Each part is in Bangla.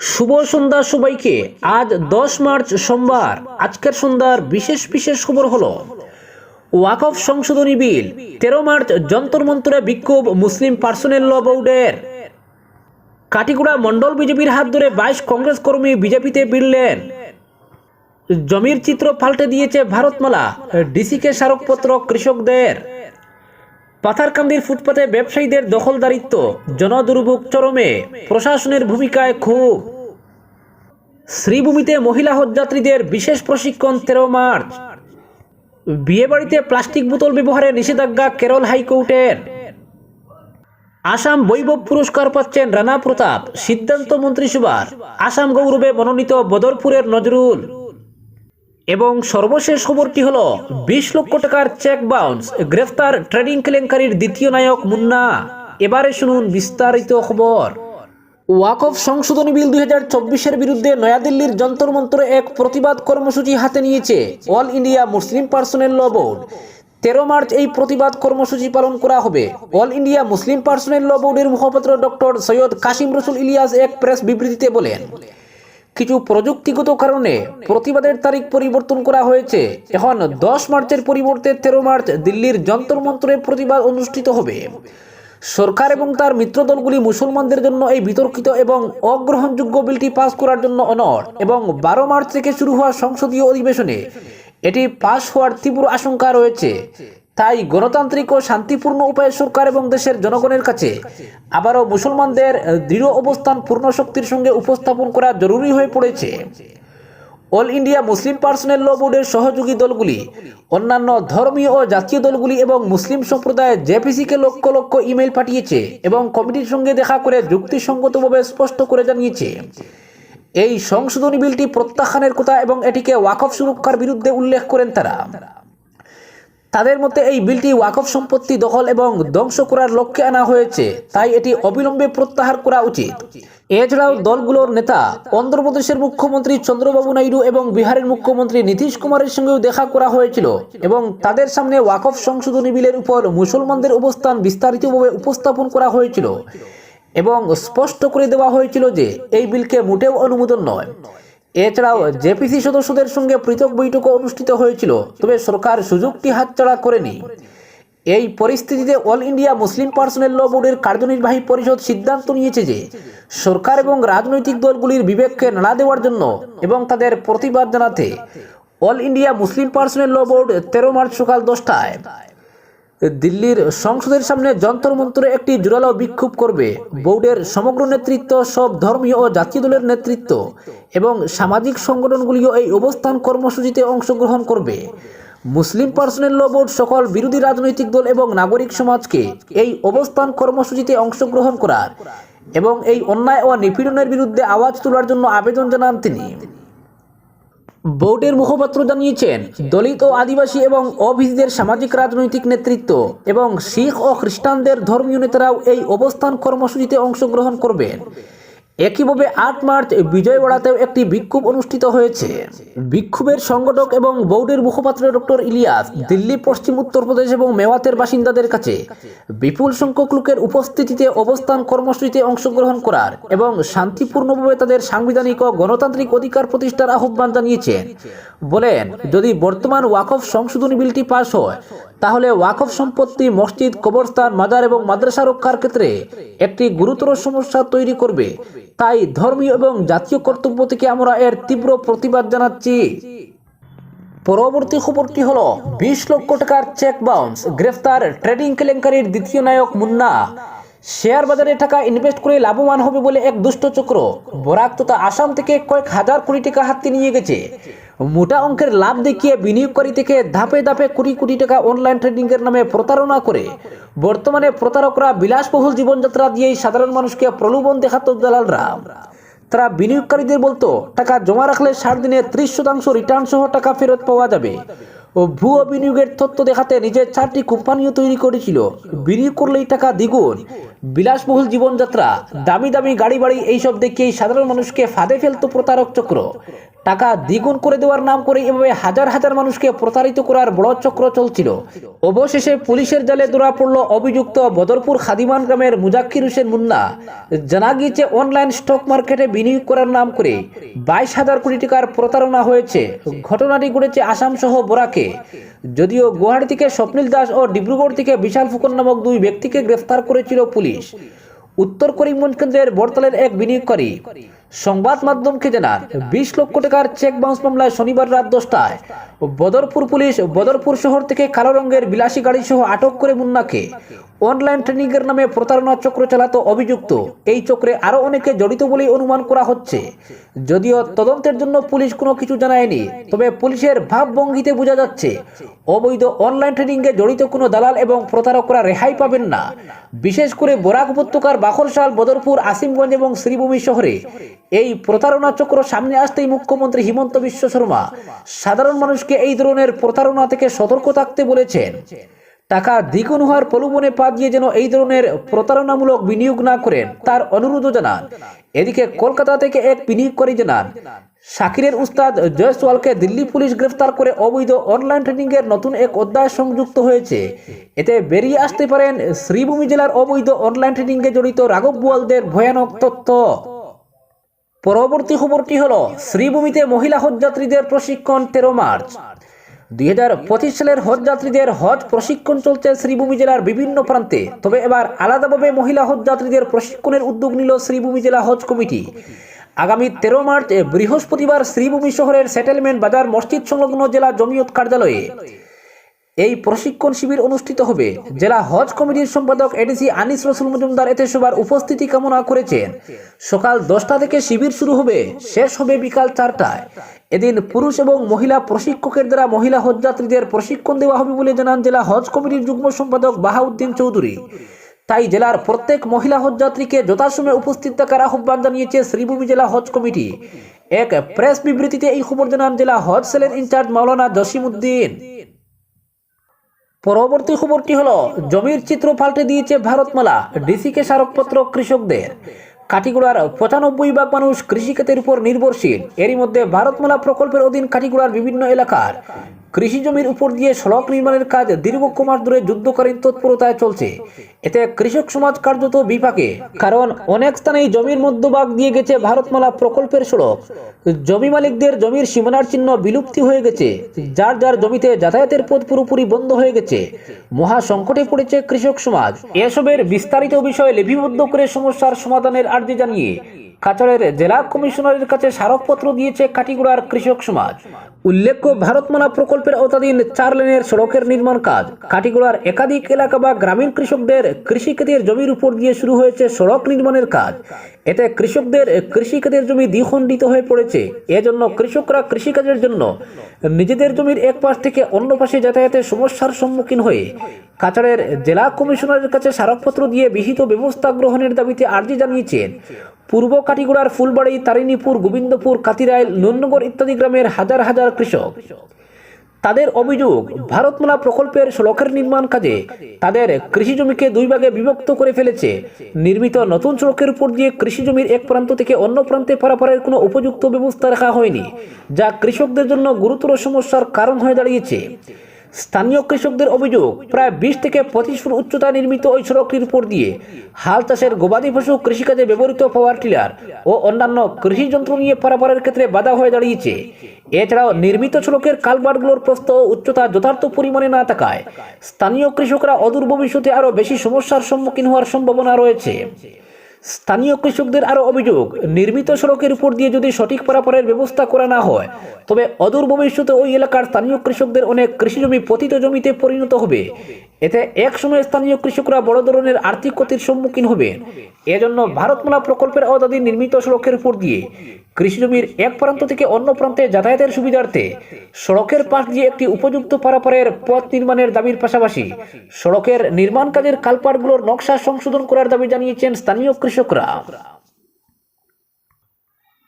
শুভ সন্ধ্যা সবাইকে। আজ দশ মার্চ সোমবার। আজকের সন্ধ্যার বিশেষ বিশেষ খবর হলো ওয়াকফ সংশোধনী বিল, তেরো মার্চ যন্তর মন্তরে বিক্ষোভ মুসলিম পার্সোনেল ল বোর্ডের। কাটিগুড়া মন্ডল বিজেপির হাত ধরে বাইশ কংগ্রেস কর্মী বিজেপিতে বিড়লেন। জমির চিত্র পাল্টে দিয়েছে ভারতমালা, ডিসিকে স্মারকপত্র কৃষকদের। পাথারকান্দির ফুটপাতে ব্যবসায়ীদের দখলদারিত্ব, জনদুর্ভোগ চরমে, প্রশাসনের ভূমিকায় খুব। শ্রীভূমিতে মহিলা হজযাত্রীদের বিশেষ প্রশিক্ষণ তেরো মার্চ। বিয়েবাড়িতে প্লাস্টিক বোতল ব্যবহারে নিষেধাজ্ঞা কেরল হাইকোর্টের। আসাম বৈভব পুরস্কার পাচ্ছেন রানা প্রতাপ, সিদ্ধান্ত মন্ত্রিসভার আসাম গৌরবে মনোনীত বদরপুরের নজরুল। এবং সর্বশেষ খবরটি হলো, বিশ লক্ষ টাকার চেক বাউন্স গ্রেফতার ট্রেডিং কেলেঙ্কারির দ্বিতীয় নায়ক মুন্না। এবারে শুনুন বিস্তারিত খবর। ওয়াকফ সংশোধনী বিল দুই হাজার চব্বিশের বিরুদ্ধে নয়াদিল্লির যন্তর মন্ত্র এক প্রতিবাদ কর্মসূচি হাতে নিয়েছে All India Muslim Personal Law Board. তেরো মার্চ এই প্রতিবাদ কর্মসূচি পালন করা হবে। All India Muslim Personal Law বোর্ডের মুখপাত্র ডক্টর সৈয়দ কাশিম রসুল ইলিয়াস এক প্রেস বিবৃতিতে বলেন কিছু প্রযুক্তিগত কারণে প্রতিবাদের তারিখ পরিবর্তন করা হয়েছে। এখন দশ মার্চের পরিবর্তে তেরো মার্চ দিল্লির যন্তর মন্ত্রে প্রতিবাদ অনুষ্ঠিত হবে। সরকার এবং তার মিত্র দলগুলি মুসলমানদের জন্য এই বিতর্কিত এবং অগ্রহণযোগ্য বিলটি পাস করার জন্য অনড় এবং বারো মার্চ থেকে শুরু হওয়া সংসদীয় অধিবেশনে এটি পাস হওয়ার তীব্র আশঙ্কা রয়েছে। তাই গণতান্ত্রিক ও শান্তিপূর্ণ উপায়ে সরকার এবং দেশের জনগণের কাছে আবারও মুসলমানদের দৃঢ় অবস্থান, পূর্ণ শক্তির সঙ্গে উপস্থাপন করা জরুরি হয়ে পড়েছে। All India Muslim Personal Law বোর্ডের সহযোগী দলগুলি, অন্যান্য ধর্মীয় ও জাতীয় দলগুলি এবং মুসলিম সম্প্রদায় জেপিসিকে লক্ষ লক্ষ ইমেল পাঠিয়েছে এবং কমিটির সঙ্গে দেখা করে যুক্তিসঙ্গতভাবে স্পষ্ট করে জানিয়েছে। এই সংশোধনী বিলটি প্রত্যাখ্যানের কথা এবং এটিকে ওয়াকফ সুরক্ষার বিরুদ্ধে উল্লেখ করেন তারা। তাদের মতে এই বিলটি ওয়াকফ সম্পত্তি দখল এবং ধ্বংস করার লক্ষ্যে আনা হয়েছে, তাই এটি অবিলম্বে প্রত্যাহার করা উচিত। এছাড়াও দলগুলোর নেতা অন্ধ্রপ্রদেশের মুখ্যমন্ত্রী চন্দ্রবাবু নাইডু এবং বিহারের মুখ্যমন্ত্রী নীতিশ কুমারের সঙ্গেও দেখা করা হয়েছিল এবং তাদের সামনে ওয়াকফ সংশোধনী বিলের উপর মুসলমানদের অবস্থান বিস্তারিতভাবে উপস্থাপন করা হয়েছিল এবং স্পষ্ট করে দেওয়া হয়েছিল যে এই বিলকে মোটেও অনুমোদন নয়। এছাড়াও জেপিসি সদস্যদের সঙ্গে পৃথক বৈঠকও অনুষ্ঠিত হয়েছিল, তবে সরকার সুযোগটি হাতছাড়া করেনি। এই পরিস্থিতিতে All India Muslim Personal Law বোর্ডের কার্যনির্বাহী পরিষদ সিদ্ধান্ত নিয়েছে যে, সরকার এবং রাজনৈতিক দলগুলির বিবেককে নাড়া দেওয়ার জন্য এবং তাদের প্রতিবাদ জানাতে all India Muslim personal law board তেরো মার্চ সকাল দশটায় দিল্লির সংসদের সামনে যন্তর মন্ত্রে একটি জোরালো বিক্ষোভ করবে। বোর্ডের সমগ্র নেতৃত্ব, সব ধর্মীয় ও জাতীয় দলের নেতৃত্ব এবং সামাজিক সংগঠনগুলিও এই অবস্থান কর্মসূচিতে অংশগ্রহণ করবে। মুসলিম পার্সোনেল ল বোর্ড সকল বিরোধী রাজনৈতিক দল এবং নাগরিক সমাজকে এই অবস্থান কর্মসূচিতে অংশগ্রহণ করার এবং এই অন্যায় ও নিপীড়নের বিরুদ্ধে আওয়াজ তোলার জন্য আবেদন জানান তিনি। বোর্ডের মুখপাত্র জানিয়েছেন দলিত ও আদিবাসী এবং অভিজিদের সামাজিক রাজনৈতিক নেতৃত্ব এবং শিখ ও খ্রিস্টানদের ধর্মীয় নেতারাও এই অবস্থান কর্মসূচিতে অংশগ্রহণ করবেন। একইভাবে আট মার্চ বিজয়ওয়াড়াতেও একটি বিক্ষোভ অনুষ্ঠিত হয়েছে। বিক্ষোভের সংগঠক এবং বোর্ডের মুখপাত্র ডক্টর ইলিয়াস দিল্লি, পশ্চিম উত্তরপ্রদেশ এবং মেওয়াতের বাসিন্দাদের কাছে বিপুল সংখ্যক লোকের উপস্থিতিতে অবস্থান কর্মসূচিতে অংশগ্রহণ করার এবং শান্তিপূর্ণভাবে তাদের সাংবিধানিক ও গণতান্ত্রিক অধিকার প্রতিষ্ঠার আহ্বান জানিয়েছেন। বলেন, যদি বর্তমান ওয়াকফ সংশোধনী বিলটি পাশ হয়, তাহলে ওয়াকফ সম্পত্তি, মসজিদ, কবরস্থান, মাজার এবং মাদ্রাসা রক্ষার ক্ষেত্রে একটি গুরুতর সমস্যা তৈরি করবে। তাই ধর্মীয় এবং জাতীয় কর্তব্য থেকে আমরা এর তীব্র প্রতিবাদ জানাচ্ছি। পরবর্তী খবরটি হলো, বিশ লক্ষ টাকার চেক বাউন্স গ্রেফতার ট্রেডিং কেলেঙ্কারির দ্বিতীয় নায়ক মুন্না। শেয়ার বাজারে টাকা ইনভেস্ট করে লাভবান হবে বলে এক দুষ্ট চক্র। বরাক তথা আসাম থেকে কয়েক হাজার কোটি টাকা হাতে নিয়ে গেছে। মোটা অঙ্কের লাভ দেখিয়ে বিনিয়োগকারী থেকে ধাপে ধাপে কোটি কোটি টাকা অনলাইন ট্রেডিংয়ের নামে প্রতারণা করে। বর্তমানে প্রতারকরা বিলাসবহুল জীবনযাত্রা দিয়েই সাধারণ মানুষকে প্রলোভন দেখাত দালালরা। তারা বিনিয়োগকারীদের বলতো, টাকা জমা রাখলে ষাট দিনে ত্রিশ শতাংশ রিটার্ন সহ টাকা ফেরত পাওয়া যাবে। ও ভুয়ো বিনিয়োগের তথ্য দেখাতে নিজের চারটি কোম্পানিও তৈরি করেছিল। বিনিয়োগ করলেই টাকা দ্বিগুণ। বিলাসবহুল জীবনযাত্রা, দামি দামি গাড়ি বাড়ি এইসব দেখিয়েই সাধারণ মানুষকে ফাঁদে ফেলতো প্রতারক চক্র। টাকা দ্বিগুণ করে দেওয়ার নাম করে এভাবে হাজার হাজার মানুষকে প্রতারিত করার বড় চক্র চলছিল। অবশেষে পুলিশের জালে ধরা পড়ল অভিযুক্ত বদরপুর খাদিমান গ্রামের মুজাক্কির হোসেন মুন্না। জানা গিয়েছে, অনলাইন স্টক মার্কেটে বিনিয়োগ করার নাম করে বাইশ হাজার কোটি টাকার প্রতারণা হয়েছে। ঘটনাটি ঘটেছে আসাম সহ বোরাকে। যদিও গুয়াহাটি থেকে স্বপ্নিল দাস ও ডিব্রুগড় থেকে বিশাল ফুকন নামক দুই ব্যক্তিকে গ্রেফতার করেছিল পুলিশ। উত্তর করিমগঞ্জ কেন্দ্রের বড়তলের এক বিনিয়োগকারী। সংবাদ মাধ্যমকে জানান বিশ লক্ষ টাকার চেক বাউন্স মামলায় শনিবার রাত দশটায়। বদরপুর পুলিশ বদরপুর শহর থেকে কালো রঙের বিলাসী গাড়ি সহ আটক করে মুন্নাকে। অনলাইন ট্রেনিংয়ের নামে প্রতারণা চক্র চালাতো অভিযুক্ত। এই চক্রে আরও অনেকে জড়িত বলেই অনুমান করা হচ্ছে। যদিও তদন্তের জন্য পুলিশ কোনো কিছু জানায়নি, তবে পুলিশের ভাবভঙ্গিতে বোঝা যাচ্ছে, অবৈধ অনলাইন ট্রেনিংয়ে জড়িত কোনো দালাল এবং প্রতারকরা রেহাই পাবেন না। বিশেষ করে বরাক উপত্যকার বাখরশাল, বদরপুর, আসিমগঞ্জ এবং শ্রীভূমি শহরে এই প্রতারণা চক্র সামনে আসতেই মুখ্যমন্ত্রী হিমন্ত বিশ্ব শর্মা সাধারণ মানুষকে এই ধরনের প্রতারণা থেকে সতর্ক থাকতে বলেছেন। টাকা দ্বিগুণ হওয়ার প্রলোভনে পা দিয়ে যেন এই ধরনের প্রতারণামূলক বিনিয়োগ না করেন, তার অনুরোধও জানান। এদিকে কলকাতা থেকে এক বিনিয়োগকারী জানান, শাকিরের উস্তাদ জয়সওয়ালকে দিল্লি পুলিশ গ্রেফতার করে অবৈধ অনলাইন ট্রেনিং এর নতুন এক অধ্যায় সংযুক্ত হয়েছে। এতে বেরিয়ে আসতে পারেন শ্রীভূমি জেলার অবৈধ অনলাইন ট্রেনিং এ জড়িত রাঘব বোয়ালদের ভয়ানক তথ্য। পরবর্তী খবরটি হল? শ্রীভূমিতে মহিলা হজযাত্রীদের প্রশিক্ষণ তেরো মার্চ। দুই হাজার পঁচিশ সালের হজ যাত্রীদের হজ প্রশিক্ষণ চলছে শ্রীভূমি জেলার বিভিন্ন প্রান্তে। তবে এবার আলাদাভাবে মহিলা হজ যাত্রীদের প্রশিক্ষণের উদ্যোগ নিল শ্রীভূমি জেলা হজ কমিটি। আগামী তেরো মার্চ বৃহস্পতিবার শ্রীভূমি শহরের সেটেলমেন্ট বাজার মসজিদ সংলগ্ন জেলা জমিয়ত কার্যালয়ে। এই প্রশিক্ষণ শিবির অনুষ্ঠিত হবে। জেলা হজ কমিটির সম্পাদক এডিসি আনিস রসুল মজুমদার এতে সবার উপস্থিতি কামনা করেছেন। সকাল দশটা থেকে শিবির শুরু হবে, শেষ হবে বিকাল চারটায়। এদিন পুরুষ এবং মহিলা প্রশিক্ষকের দ্বারা মহিলা হজযাত্রীদের প্রশিক্ষণ দেওয়া হবে বলে জানান জেলা হজ কমিটির যুগ্ম সম্পাদক বাহাউদ্দিন চৌধুরী। তাই জেলার প্রত্যেক মহিলা হজযাত্রীকে যথাসময়ে উপস্থিত থাকার আহ্বান জানিয়েছে শ্রীভূমি জেলা হজ কমিটি। এক প্রেস বিবৃতিতে এই খবর জানান জেলা হজ সেলের ইনচার্জ মাওলানা জসিম উদ্দিন পরবর্তী খবরটি হলো? জমির চিত্র পাল্টে দিয়েছে ভারতমালা। ডিসিকে স্মারকপত্র কৃষকদের। কাটিগুড়ার পঁচানব্বই ভাগ মানুষ কৃষিখাতের উপর নির্ভরশীল। এরই মধ্যে ভারতমালা প্রকল্পের অধীন কাটিগুড়ার বিভিন্ন এলাকার কৃষি জমির উপর দিয়ে সড়ক নির্মাণের কাজ দীর্ঘ মাস ধরে যুদ্ধকালীন তৎপরতায় চলছে। এতে কৃষক সমাজ কার্যত বিপাকে, কারণ অনেক স্থানেই জমির মধ্যভাগ দিয়ে গেছে ভারতমালা প্রকল্পের সড়ক। জমি মালিকদের জমির সীমানার চিহ্ন বিলুপ্তি হয়ে গেছে, যার যার জমিতে যাতায়াতের পথ পুরোপুরি বন্ধ হয়ে গেছে। মহা সংকটে পড়েছে কৃষক সমাজ। এসবের বিস্তারিত বিষয়ে লিপিবদ্ধ করে সমস্যার সমাধানের আর্জি জানিয়ে কাছাড়ের জেলা কমিশনারের কাছে স্মারকপত্র দিয়েছে কাটিগুড়ার কৃষক সমাজ। উল্লেখ্য ভারতমালা প্রকল্পের আওতাধীন চার লেনের সড়কের নির্মাণ কাজ। কাটিগোড়ার একাধিক এলাকা বা গ্রামীণ কৃষকদের কৃষিক্ষেতের জমির উপর দিয়ে শুরু হয়েছে সড়ক নির্মাণের কাজ। এতে কৃষকদের, কৃষিকাজের জমি দ্বিখণ্ডিত হয়ে পড়েছে। এজন্য কৃষকরা কৃষিকাজের জন্য নিজেদের জমির এক পাশ থেকে অন্য পাশে যাতায়াতের সমস্যার সম্মুখীন হয়ে কাছাড়ের জেলা কমিশনারের কাছে স্মারকপত্র দিয়ে বিহিত ব্যবস্থা গ্রহণের দাবিতে আর্জি জানিয়েছেন। পূর্ব কাটিগুড়ার ফুলবাড়ি, তারিণীপুর, গোবিন্দপুর, কাতিরাইল নুননগর ইত্যাদি গ্রামের হাজার হাজার কৃষক। তাদের অভিযোগ, ভারতমালা প্রকল্পের সড়কের নির্মাণ কাজে তাদের কৃষি জমিকে দুই ভাগে বিভক্ত করে ফেলেছে। নির্মিত নতুন সড়কের উপর দিয়ে কৃষি জমির এক প্রান্ত থেকে অন্য প্রান্তে পারাপারের কোনো উপযুক্ত ব্যবস্থা রাখা হয়নি, যা কৃষকদের জন্য গুরুতর সমস্যার কারণ হয়ে দাঁড়িয়েছে। স্থানীয় কৃষকদের অভিযোগ, প্রায় বিশ থেকে পঁচিশ ফুট উচ্চতা নির্মিত ওই সড়কটির উপর দিয়ে হাল চাষের গবাদি পশু কৃষিকাজে ব্যবহৃত পাওয়ার টিলার ও অন্যান্য কৃষি যন্ত্র নিয়ে পারাপারের ক্ষেত্রে বাধা হয়ে দাঁড়িয়েছে। এছাড়াও নির্মিত সড়কের কালবারগুলোর প্রস্থ ও উচ্চতা যথার্থ পরিমাণে না থাকায় স্থানীয় কৃষকরা অদূর ভবিষ্যতে আরও বেশি সমস্যার সম্মুখীন হওয়ার সম্ভাবনা রয়েছে। স্থানীয় কৃষকদের আরও অভিযোগ, নির্মিত সড়কের উপর দিয়ে যদি সঠিক পারাপারের ব্যবস্থা করা না হয়, তবে অদূর ভবিষ্যতে ওই এলাকার স্থানীয় কৃষকদের অনেক কৃষি জমি পতিত জমিতে পরিণত হবে। এতে এক সময় স্থানীয় কৃষকরা বড় ধরনের আর্থিক ক্ষতির সম্মুখীন হবে। এজন্য ভারতমালা প্রকল্পের আওতাধীন নির্মিত সড়কের উপর দিয়ে কৃষি জমির এক প্রান্ত থেকে অন্য প্রান্তে যাতায়াতের সুবিধার্থে সড়কের পাশ দিয়ে একটি উপযুক্ত পারাপারের পথ নির্মাণের দাবির পাশাপাশি সড়কের নির্মাণ কাজের কালপাটগুলোর নকশা সংশোধন করার দাবি জানিয়েছেন স্থানীয় কৃষকরা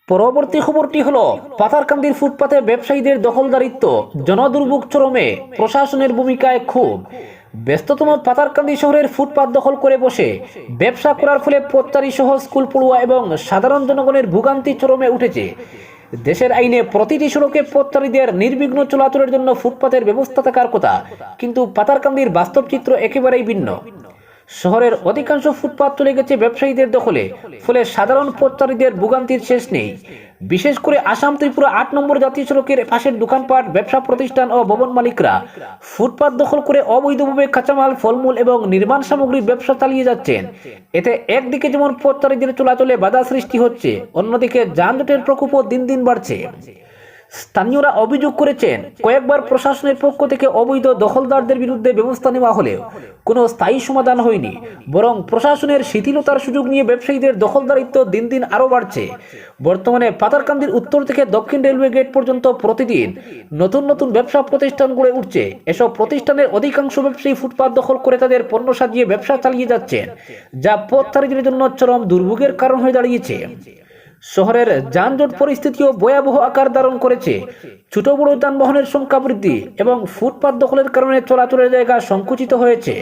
পরবর্তী খবরটি হলো, পাথারকান্দির ফুটপাতে ব্যবসায়ীদের দখলদারিত্ব, জনদুর্ভোগ চরমে প্রশাসনের ভূমিকায় খুব ব্যস্ততম পাতারকান্দি শহরের ফুটপাত দখল করে বসে ব্যবসা করার ফলে পথচারী সহ স্কুল পড়ুয়া এবং সাধারণ জনগণের ভোগান্তি চরমে উঠেছে। দেশের আইনে প্রতিটি সড়কে পথচারীদের নির্বিঘ্ন চলাচলের জন্য ফুটপাতের ব্যবস্থা থাকার কথা, কিন্তু পাতারকান্দির বাস্তব চিত্র একেবারেই ভিন্ন। শহরের অধিকাংশ ফুটপাত চলে গেছে ব্যবসায়ীদের দখলে, ফলে সাধারণ পথচারীদের ভোগান্তির শেষ নেই। বিশেষ করে আসাম ত্রিপুরা আট নম্বর জাতীয় সড়কের পাশের দোকানপাট, ব্যবসা প্রতিষ্ঠান ও ভবন মালিকরা ফুটপাত দখল করে অবৈধভাবে কাঁচামাল, ফলমূল এবং নির্মাণ সামগ্রীর ব্যবসা চালিয়ে যাচ্ছেন। এতে একদিকে যেমন পথচারীদের চলাচলে বাধা সৃষ্টি হচ্ছে, অন্যদিকে যানজটের প্রকোপও দিন দিন বাড়ছে। স্থানীয়রা অভিযোগ করেছেন, কয়েকবার প্রশাসনের পক্ষ থেকে অবৈধ দখলদারদের বিরুদ্ধে ব্যবস্থা নেওয়া হলেও কোনো স্থায়ী সমাধান হয়নি। বরং প্রশাসনের শিথিলতার সুযোগ নিয়ে ব্যবসায়ীদের দখলদারিত্ব দিন দিন আরও বাড়ছে। বর্তমানে পাতারকান্দির উত্তর থেকে দক্ষিণ রেলওয়ে গেট পর্যন্ত প্রতিদিন নতুন নতুন ব্যবসা প্রতিষ্ঠান গড়ে উঠছে। এসব প্রতিষ্ঠানের অধিকাংশ ব্যবসায়ী ফুটপাত দখল করে তাদের পণ্য সাজিয়ে ব্যবসা চালিয়ে যাচ্ছেন, যা পথচারীদের জন্য চরম দুর্ভোগের কারণ হয়ে দাঁড়িয়েছে। শহরের যানজট পরিস্থিতিও ভয়াবহ আকার ধারণ করেছে। ছোট বড় যানবাহনের সংখ্যা বৃদ্ধি এবং ফুটপাত দখলের কারণে চলাচলের জায়গা সংকুচিত হয়েছে।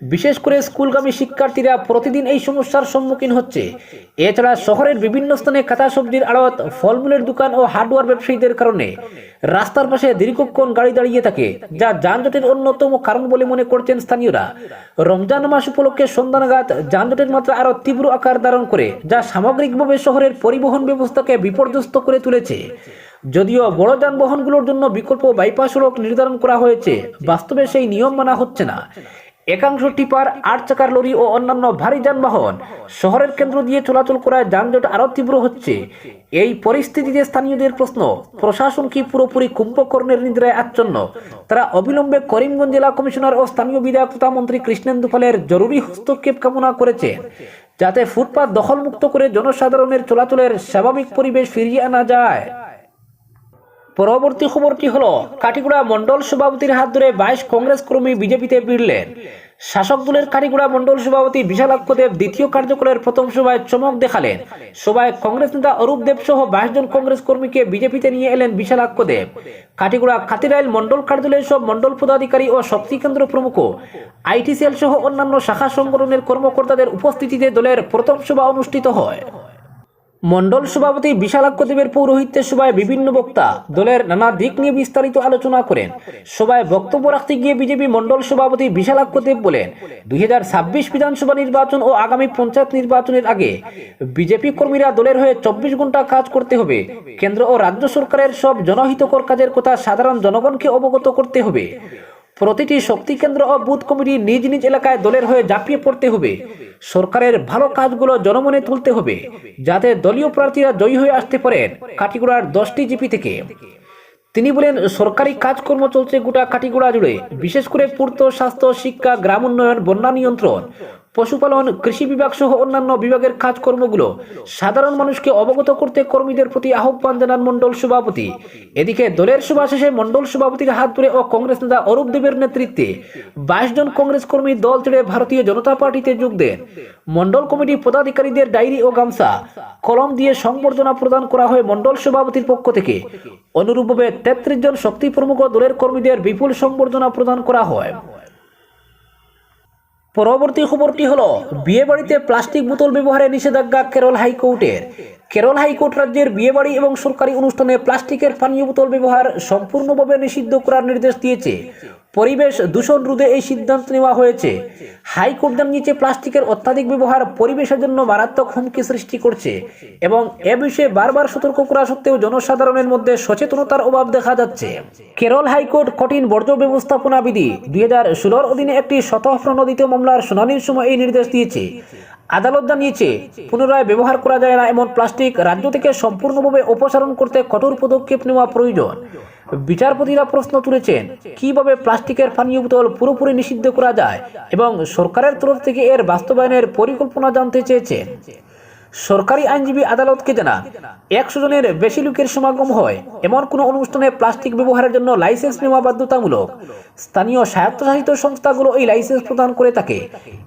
বিশেষ করে স্কুলগামী শিক্ষার্থীরা প্রতিদিন এই সমস্যার সম্মুখীন হচ্ছে। এছাড়া শহরের বিভিন্ন স্থানে কাঁচা সবজির আড়ত, ফলমূলের দোকান ও হার্ডওয়্যার ব্যবসায়ীদের কারণে রাস্তার পাশে দীর্ঘক্ষণ গাড়ি দাঁড়িয়ে থাকে, যা যানজটের অন্যতম কারণ বলে মনে করছেন স্থানীয়রা। রমজান মাস উপলক্ষে সন্ধ্যা নাগাদ যানজটের মাত্রা আরও তীব্র আকার ধারণ করে, যা সামগ্রিকভাবে শহরের পরিবহন ব্যবস্থাকে বিপর্যস্ত করে তুলেছে। যদিও বড় যানবাহনগুলোর জন্য বিকল্প বাইপাস সড়ক নির্ধারণ করা হয়েছে, বাস্তবে সেই নিয়ম মানা হচ্ছে না। একাংশ টিপার আট চাকার লরি ও অন্যান্য ভারী যানবাহন শহরের কেন্দ্র দিয়ে চলাচল করায় যানজট আরও তীব্র হচ্ছে। এই পরিস্থিতিতে স্থানীয়দের প্রশ্ন, প্রশাসন কি পুরোপুরি কুম্ভকর্ণের নিদ্রায় আচ্ছন্ন? তারা অবিলম্বে করিমগঞ্জ জেলা কমিশনার ও স্থানীয় বিধায়ক তথা মন্ত্রী কৃষ্ণেন্দু পালের জরুরি হস্তক্ষেপ কামনা করেছেন যাতে ফুটপাত দখলমুক্ত করে জনসাধারণের চলাচলের স্বাভাবিক পরিবেশ ফিরিয়ে আনা যায়। পরবর্তী খবরটি হলো, কাটিগুড়া মন্ডল সভাপতির হাত ধরে বাইশ কংগ্রেস কর্মী বিজেপিতে ভিড়লেন শাসক দলের কাটিগুড়া মন্ডল সভাপতি বিশালাক্ষ দেব দ্বিতীয় কার্যকরের প্রথম সভায় চমক দেখালেন। সভায় কংগ্রেস নেতা অরূপ দেব সহ বাইশ জন কংগ্রেস কর্মীকে বিজেপিতে নিয়ে এলেন বিশালাক্ষ দেব কাটিগুড়া খাতিরাইল মন্ডল কার্যালয়ের সব মন্ডল পদাধিকারী ও শক্তি কেন্দ্র প্রমুখ। আইটি সেল সহ অন্যান্য শাখা সংগঠনের কর্মকর্তাদের উপস্থিতিতে দলের প্রথম সভা অনুষ্ঠিত হয়। মন্ডল সভাপতি বিশালাক্ষ দেবের সভায় বিভিন্ন বক্তা দলের নানা দিক নিয়ে বিস্তারিত আলোচনা করেন। সভায় বক্তব্য রাখতে গিয়ে বিজেপি মন্ডল সভাপতি বিশালাক্ষ দেব বলেন, দুই হাজার ছাব্বিশ বিধানসভা নির্বাচন ও আগামী পঞ্চায়েত নির্বাচনের আগে বিজেপি কর্মীরা দলের হয়ে চব্বিশ ঘণ্টা কাজ করতে হবে। কেন্দ্র ও রাজ্য সরকারের সব জনহিতকর কাজের কথা সাধারণ জনগণকে অবগত করতে হবে। প্রতিটি শক্তি কেন্দ্র ও বুথ কমিটি নিজ নিজ এলাকায় দলের হয়ে ঝাঁপিয়ে পড়তে হবে। সরকারের ভালো কাজগুলো জনমনে তুলতে হবে, যাতে দলীয় প্রার্থীরা জয়ী হয়ে আসতে পারেন কাটিগুড়ার দশটি জিপি থেকে। তিনি বলেন, সরকারি কাজকর্ম চলছে গোটা কাটিগুড়া জুড়ে, বিশেষ করে পূর্ত স্বাস্থ্য, শিক্ষা, গ্রাম উন্নয়ন, বন্যা নিয়ন্ত্রণ। পশুপালন, কৃষি বিভাগ সহ অন্যান্য বিভাগের কাজকর্মগুলো সাধারণ মানুষকে অবগত করতে কর্মীদের প্রতি আহ্বান জানান মন্ডল সভাপতি। এদিকে দলের সভা শেষে মন্ডল সভাপতির হাত ধরে ও কংগ্রেস নেতা অরূপ দেবের নেতৃত্বে বাইশ জন কংগ্রেস কর্মী দল ছেড়ে ভারতীয় জনতা পার্টিতে যোগ দেন। মন্ডল কমিটি পদাধিকারীদের ডায়েরি ও গামছা, কলম দিয়ে সংবর্ধনা প্রদান করা হয় মন্ডল সভাপতির পক্ষ থেকে। অনুরূপভাবে তেত্রিশ জন শক্তি প্রমুখ দলের কর্মীদের বিপুল সংবর্ধনা প্রদান করা হয়। পরবর্তী খবরটি হল বিয়ে বাড়িতে প্লাস্টিক বোতল ব্যবহারে নিষেধাজ্ঞা কেরল হাইকোর্টের। কেরল হাইকোর্ট রাজ্যের বিয়ে বাড়ি এবং সরকারি অনুষ্ঠানে প্লাস্টিকের পানীয় বোতল ব্যবহার সম্পূর্ণভাবে নিষিদ্ধ করার নির্দেশ দিয়েছে। পরিবেশ দূষণ রোধে এই সিদ্ধান্ত নেওয়া হয়েছে। হাইকোর্ট জানিয়েছে, প্লাস্টিকের অত্যাধিক ব্যবহার পরিবেশের জন্য মারাত্মক হুমকি সৃষ্টি করছে এবং এ বিষয়ে বারবার সতর্ক করা সত্ত্বেও জনসাধারণের মধ্যে সচেতনতার অভাব দেখা যাচ্ছে। কেরল হাইকোর্ট কঠিন বর্জ্য ব্যবস্থাপনা বিধি দুই হাজার ষোলোর অধীনে একটি স্বতঃপ্রণোদিত মামলার শুনানির সময় এই নির্দেশ দিয়েছে। আদালত জানিয়েছে, পুনরায় ব্যবহার করা যায় না এমন প্লাস্টিক রাজ্য থেকে সম্পূর্ণভাবে অপসারণ করতে কঠোর পদক্ষেপ নেওয়া প্রয়োজন। বিচারপতিরা প্রশ্ন তুলেছেন, কীভাবে প্লাস্টিকের পানীয় বোতল পুরোপুরি নিষিদ্ধ করা যায় এবং সরকারের তরফ থেকে এর বাস্তবায়নের পরিকল্পনা জানতে চেয়েছেন। সরকারি আইনজীবী আদালতকে জানান একশো জনের বেশি লোকের সমাগম হয়। এমন কোনো অনুষ্ঠানে প্লাস্টিক ব্যবহারের জন্য লাইসেন্স নেওয়া বাধ্যতামূলক। স্থানীয় স্বায়ত্তশাসিত সংস্থাগুলো এই লাইসেন্স প্রদান করে থাকে।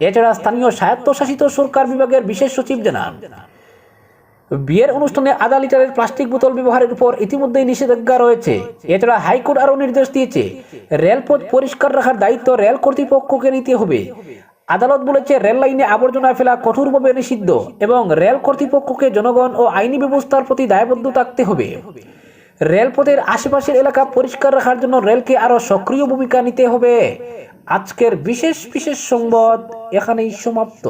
এছাড়া স্থানীয় স্বায়ত্তশাসিত সরকার বিভাগের বিশেষ সচিব জানান, বিয়ের অনুষ্ঠানে আধা লিটারের প্লাস্টিক বোতল ব্যবহারের উপর ইতিমধ্যেই নিষেধাজ্ঞা রয়েছে। এছাড়া হাইকোর্ট আরও নির্দেশ দিয়েছে, রেলপথ পরিষ্কার রাখার দায়িত্ব রেল কর্তৃপক্ষকে নিতে হবে। আদালত বলেছে, রেল লাইনে আবর্জনা ফেলা কঠোরভাবে নিষিদ্ধ এবং রেল কর্তৃপক্ষকে জনগণ ও আইনি ব্যবস্থার প্রতি দায়বদ্ধ থাকতে হবে। রেলপথের আশেপাশের এলাকা পরিষ্কার রাখার জন্য রেলকে আরও সক্রিয় ভূমিকা নিতে হবে। আজকের বিশেষ বিশেষ সংবাদ এখানেই সমাপ্ত।